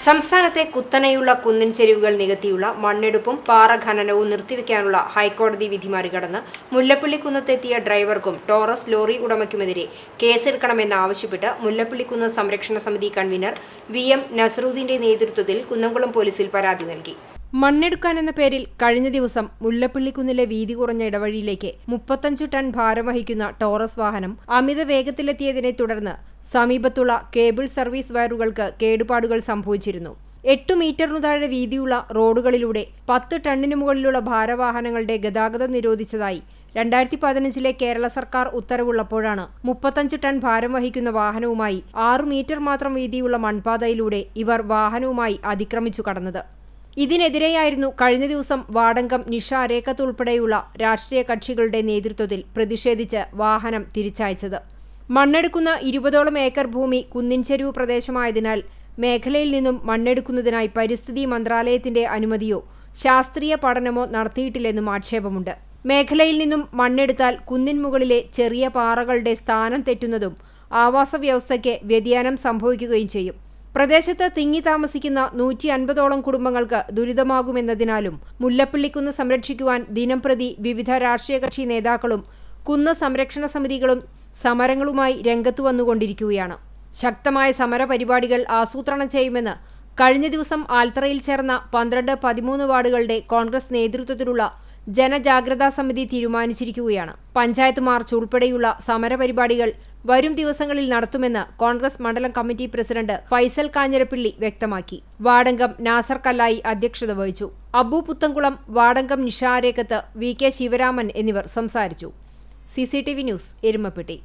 സംസ്ഥാനത്തെ കുത്തനെയുള്ള കുന്നിൻ ചെരിവുകൾ നികത്തിയുള്ള മണ്ണെടുപ്പും പാറ ഖനനവും നിർത്തിവെക്കാനുള്ള ഹൈക്കോടതി വിധി മറികടന്ന് മുല്ലപ്പള്ളിക്കുന്നത്തെത്തിയ ഡ്രൈവർക്കും ടോറസ് ലോറി ഉടമയ്ക്കുമെതിരെ കേസെടുക്കണമെന്നാവശ്യപ്പെട്ട് മുല്ലപ്പള്ളിക്കുന്ന് സംരക്ഷണ സമിതി കൺവീനർ വി എം നസറുദ്ദീന്റെ നേതൃത്വത്തിൽ കുന്നംകുളം പോലീസിൽ പരാതി നൽകി മണ്ണെടുക്കാൻ എന്ന പേരിൽ കഴിഞ്ഞ ദിവസം മുല്ലപ്പള്ളിക്കുന്നിലെ വീതി കുറഞ്ഞ ഇടവഴിയിലേക്ക് മുപ്പത്തഞ്ച് ടൺ ഭാരം വഹിക്കുന്ന ടോറസ് വാഹനം അമിത വേഗത്തിലെത്തിയതിനെ തുടർന്ന് സമീപത്തുള്ള കേബിൾ സർവീസ് വയറുകൾക്ക് കേടുപാടുകൾ സംഭവിച്ചിരുന്നു. എട്ടു മീറ്ററിനു താഴെ വീതിയുള്ള റോഡുകളിലൂടെ പത്ത് ടണ്ണിന് മുകളിലുള്ള ഭാരവാഹനങ്ങളുടെ ഗതാഗതം നിരോധിച്ചതായി രണ്ടായിരത്തി പതിനഞ്ചിലെ കേരള സർക്കാർ ഉത്തരവുള്ളപ്പോഴാണ് മുപ്പത്തഞ്ച് ടൺ ഭാരം വഹിക്കുന്ന വാഹനവുമായി ആറു മീറ്റർ മാത്രം വീതിയുള്ള മൺപാതയിലൂടെ ഇവർ വാഹനവുമായി അതിക്രമിച്ചു കടന്നത്. ഇതിനെതിരെയായിരുന്നു കഴിഞ്ഞ ദിവസം വാടങ്കം നിഷ രേഖത്ത് ഉൾപ്പെടെയുള്ള രാഷ്ട്രീയ കക്ഷികളുടെ നേതൃത്വത്തിൽ പ്രതിഷേധിച്ച് വാഹനം തിരിച്ചയച്ചത്. മണ്ണെടുക്കുന്ന ഇരുപതോളം ഏക്കർ ഭൂമി കുന്നിൻ ചെരുവ് പ്രദേശമായതിനാൽ മേഖലയിൽ നിന്നും മണ്ണെടുക്കുന്നതിനായി പരിസ്ഥിതി മന്ത്രാലയത്തിന്റെ അനുമതിയോ ശാസ്ത്രീയ പഠനമോ നടത്തിയിട്ടില്ലെന്നും ആക്ഷേപമുണ്ട്. മേഖലയിൽ നിന്നും മണ്ണെടുത്താൽ കുന്നിൻ മുകളിലെ ചെറിയ പാറകളുടെ സ്ഥാനം തെറ്റുന്നതും ആവാസ വ്യവസ്ഥയ്ക്ക് വ്യതിയാനം സംഭവിക്കുകയും ചെയ്യും. പ്രദേശത്ത് തിങ്ങി താമസിക്കുന്ന നൂറ്റി അൻപതോളം കുടുംബങ്ങൾക്ക് ദുരിതമാകുമെന്നതിനാലും മുല്ലപ്പള്ളിക്കുന്ന് സംരക്ഷിക്കുവാൻ ദിനംപ്രതി വിവിധ രാഷ്ട്രീയ കക്ഷി നേതാക്കളും കുന്ന് സംരക്ഷണ സമിതികളും സമരങ്ങളുമായി രംഗത്തു വന്നുകൊണ്ടിരിക്കുകയാണ്. ശക്തമായ സമരപരിപാടികൾ ആസൂത്രണം ചെയ്യുമെന്ന് കഴിഞ്ഞ ദിവസം ആൽത്തറയിൽ ചേർന്ന പന്ത്രണ്ട് പതിമൂന്ന് വാർഡുകളുടെ കോൺഗ്രസ് നേതൃത്വത്തിലുള്ള ജനജാഗ്രതാ സമിതി തീരുമാനിച്ചിരിക്കുകയാണ്. പഞ്ചായത്ത് മാർച്ച് ഉൾപ്പെടെയുള്ള സമരപരിപാടികൾ വരും ദിവസങ്ങളിൽ നടത്തുമെന്ന് കോൺഗ്രസ് മണ്ഡലം കമ്മിറ്റി പ്രസിഡന്റ് ഫൈസൽ കാഞ്ഞിരപ്പിള്ളി വ്യക്തമാക്കി. വാടങ്കം നാസർ കല്ലായി അധ്യക്ഷത വഹിച്ചു. അബു പുത്തൻകുളം വാടങ്കം നിഷാരേക്കത്ത് വി കെ ശിവരാമൻ എന്നിവർ സംസാരിച്ചു. C news Erumappetty.